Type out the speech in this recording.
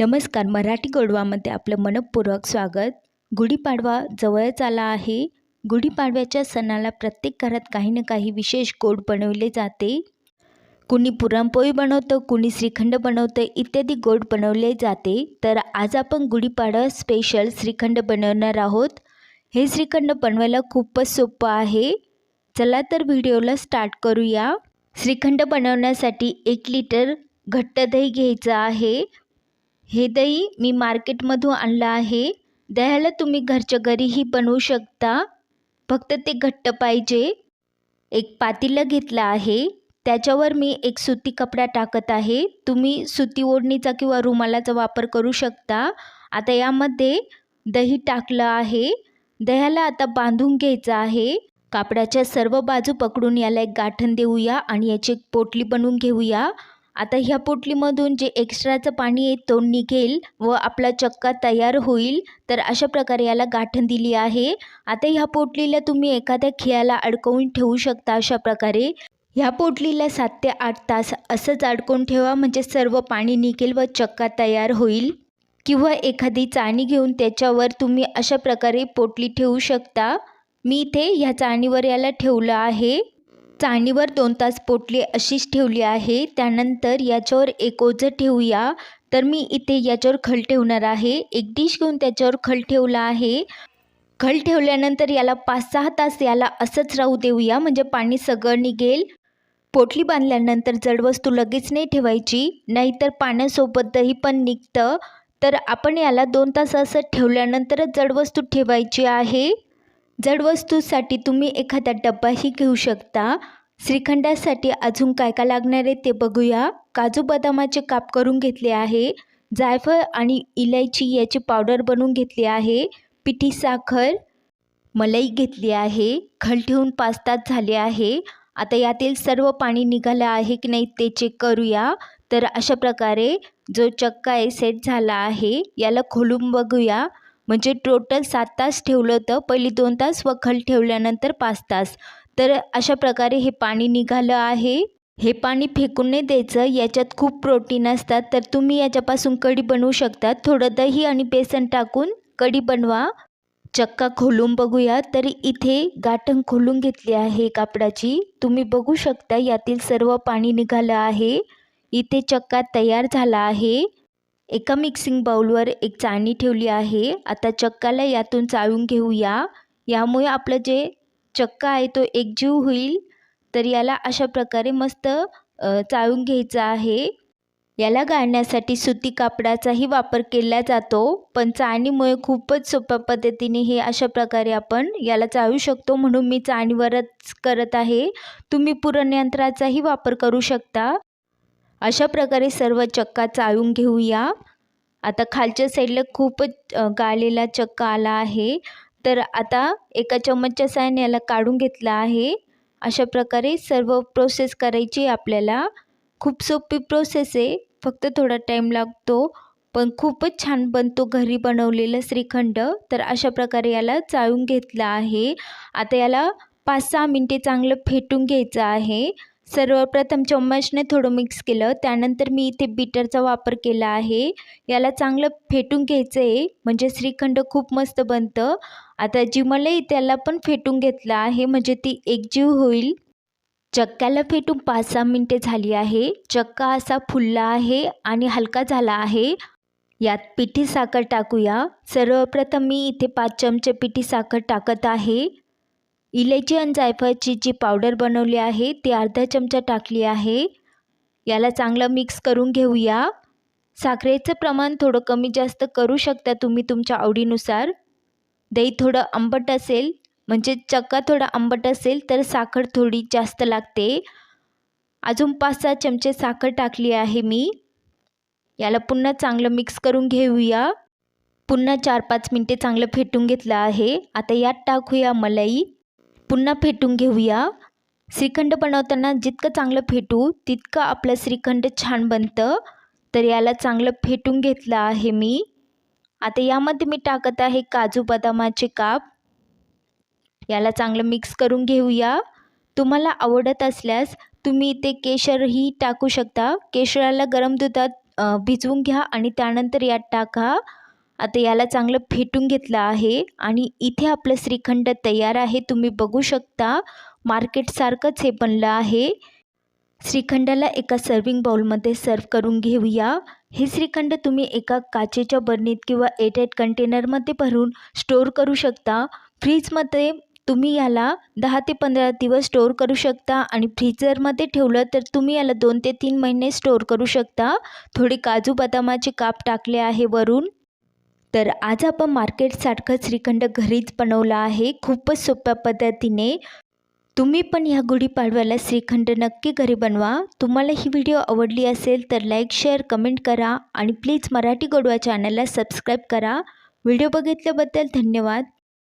नमस्कार मराठी गोडवामध्ये आपलं मनपूर्वक स्वागत. गुढीपाडवा जवळच आला आहे. गुढीपाडव्याच्या सणाला प्रत्येक घरात काही ना काही विशेष गोड बनवले जाते. कुणी पुरणपोळी बनवतं कुणी श्रीखंड बनवतं इत्यादी गोड बनवले जाते. तर आज आपण गुढीपाडवा स्पेशल श्रीखंड बनवणार आहोत. हे श्रीखंड बनवायला खूपच सोपं आहे. चला तर व्हिडिओला स्टार्ट करूया. श्रीखंड बनवण्यासाठी एक लिटर घट्ट दही घ्यायचं आहे. हे दही मी मार्केटमधून आणलं आहे. दह्याला तुम्ही घरच्या घरीही बनवू शकता. फक्त ते घट्ट पाहिजे. एक पातेलं घेतलं आहे. त्याच्यावर मी एक सुती कपडा टाकत आहे. तुम्ही सुती ओढणीचा किंवा रुमालाचा वापर करू शकता. आता यामध्ये दही टाकलं आहे. दह्याला आता बांधून घ्यायचं आहे. कापडाच्या सर्व बाजू पकडून याला एक गाठण देऊया आणि याची एक पोटली बनवून घेऊया. आता ह्या पोटलीमधून जे एक्स्ट्राचं पाणी आहे तो निघेल व आपला चक्का तयार होईल. तर अशा प्रकारे याला गाठण दिली आहे. आता ह्या पोटलीला तुम्ही एखाद्या खिळाला अडकवून ठेवू शकता अशा प्रकारे. ह्या पोटलीला सात ते आठ तास असंच अडकवून ठेवा म्हणजे सर्व पाणी निघेल व चक्का तयार होईल. किंवा एखादी चाणी घेऊन त्याच्यावर तुम्ही अशा प्रकारे पोटली ठेवू शकता. मी इथे ह्या चाणीवर याला ठेवलं आहे. चाळणीवर दोन तास पोटली अशीच ठेवली आहे. त्यानंतर याच्यावर एक ओझं ठेवूया. तर मी इथे याच्यावर खल ठेवणार आहे. एक डिश घेऊन त्याच्यावर खल ठेवला आहे. खल ठेवल्यानंतर याला पाच सहा तास याला असंच राहू देऊया. म्हणजे पाणी सगळं निघेल. पोटली बांधल्यानंतर जड वस्तू लगेच नाही ठेवायची. नाहीतर पाण्यासोबत दही पण निघतं. तर आपण याला दोन तास असं ठेवल्यानंतरच जड वस्तू ठेवायची आहे. जड वस्तूसाठी तुम्ही एखादा डब्बाही घेऊ शकता. श्रीखंडासाठी अजून काय काय लागणार आहे ते बघूया. काजू बदामाचे काप करून घेतले आहे. जायफळ आणि इलायची याची पावडर बनवून घेतली आहे. पिठी साखर मलाई घेतली आहे. खल ठेवून पाच तास झाले आहे. आता यातील सर्व पाणी निघालं आहे की नाही ते चेक करूया. तर अशा प्रकारे जो चक्का आहे सेट झाला आहे. याला खोलून बघूया. म्हणजे टोटल सात तास ठेवलं होतं. पहिली दोन तास व खल ठेवल्यानंतर पाच तास. तर अशा प्रकारे हे पाणी निघालं आहे. हे पाणी फेकून नाही द्यायचं. याच्यात खूप प्रोटीन असतात. तर तुम्ही याच्यापासून कढी बनवू शकता. थोडं दही आणि बेसन टाकून कढी बनवा. चक्का खोलून बघूया. तर इथे गाठण खोलून घेतली आहे कापडाची. तुम्ही बघू शकता यातील सर्व पाणी निघालं आहे. इथे चक्का तयार झाला आहे. एका मिक्सिंग बाउलवर एक चाळणी ठेवली आहे. आता चक्काला यातून चाळून घेऊया. यामुळे आपलं जे चक्का आहे तो एकजीव होईल. तर याला अशा प्रकारे मस्त चाळून घ्यायचं आहे. याला गाळण्यासाठी सुती कापडाचाही वापर केला जातो. पण चाळणीमुळे खूपच सोप्या पद्धतीने हे अशा प्रकारे आपण याला चाळू शकतो म्हणून मी चाळणीवरच करत आहे. तुम्ही पुरणयंत्राचाही वापर करू शकता. अशा प्रकारे सर्व चक्का चाळून घेऊया. आता खालच्या साईडला खूपच गाळलेला चक्का आला आहे. तर आता एका चम्मचच्या साहाय्याने याला काढून घेतला आहे. अशा प्रकारे सर्व प्रोसेस करायची आपल्याला. खूप सोपी प्रोसेस आहे. फक्त थोडा टाईम लागतो. पण खूपच छान बनतो घरी बनवलेलं श्रीखंड. तर अशा प्रकारे याला चाळून घेतलं आहे. आता याला पाच सहा मिनटे चांगलं फेटून घ्यायचं आहे. सर्वप्रथम चम्मचने थोडं मिक्स केलं. त्यानंतर मी इथे बीटरचा वापर केला आहे. याला चांगलं फेटून घ्यायचं आहे म्हणजे श्रीखंड खूप मस्त बनतं. आता जी मलाई त्याला पण फेटून घेतलं आहे. म्हणजे ती एकजीव होईल. चक्क्याला फेटून पाच सहा मिनटे झाली आहे. चक्का असा फुलला आहे आणि हलका झाला आहे. यात पिठी साखर टाकूया. सर्वप्रथम मी इथे पाच चमचे पिठी साखर टाकत आहे. इलायची आणि जायफळची जी पावडर बनवली आहे ती अर्धा चमचा टाकली आहे. याला चांगलं मिक्स करून घेऊया. साखरेचं प्रमाण थोडं कमी जास्त करू शकता तुम्ही तुमच्या आवडीनुसार. दही थोडं आंबट असेल म्हणजे चक्का थोडा आंबट असेल तर साखर थोडी जास्त लागते. अजून पाच सहा चमचे साखर टाकली आहे मी. याला पुन्हा चांगलं मिक्स करून घेऊया. पुन्हा चार पाच मिनटे चांगलं फेटून घेतलं आहे. आता यात टाकूया मलाई. पुन्हा फेटून घेऊया. श्रीखंड बनवताना जितकं चांगलं फेटू तितकं आपलं श्रीखंड छान बनतं. तर याला चांगलं फेटून घेतलं आहे मी. आता यामध्ये मी टाकत आहे काजू बदामाचे काप. याला चांगलं मिक्स करून घेऊया. तुम्हाला आवडत असल्यास तुम्ही इथे केशरही टाकू शकता. केशराला गरम दुधात भिजवून घ्या आणि त्यानंतर यात टाका. आता याला चांगलं फेटून घेतलं आहे आणि इथे आपलं श्रीखंड तयार आहे. तुम्ही बघू शकता मार्केटसारखंच हे बनलं आहे. श्रीखंडाला एका सर्विंग बाउलमध्ये सर्व करून घेऊया. हे श्रीखंड तुम्ही एका काचेच्या बरणीत किंवा एटेड कंटेनरमध्ये भरून स्टोअर करू शकता. फ्रीजमध्ये तुम्ही याला दहा ते पंधरा दिवस स्टोर करू शकता आणि फ्रीजरमध्ये ठेवलं तर तुम्ही याला दोन ते तीन महिने स्टोर करू शकता. थोडे काजू बदामाचे काप टाकले आहे वरून. तर आज आपण मार्केटसारखं श्रीखंड घरीच बनवलं आहे. खूपच सोप्या पद्धतीने. तुम्ही पण ह्या गुढीपाडव्याला श्रीखंड नक्की घरी बनवा. तुम्हाला ही व्हिडिओ आवडली असेल तर लाईक शेअर कमेंट करा आणि प्लीज मराठी गोडवा चॅनलला सबस्क्राईब करा. व्हिडिओ बघितल्याबद्दल धन्यवाद.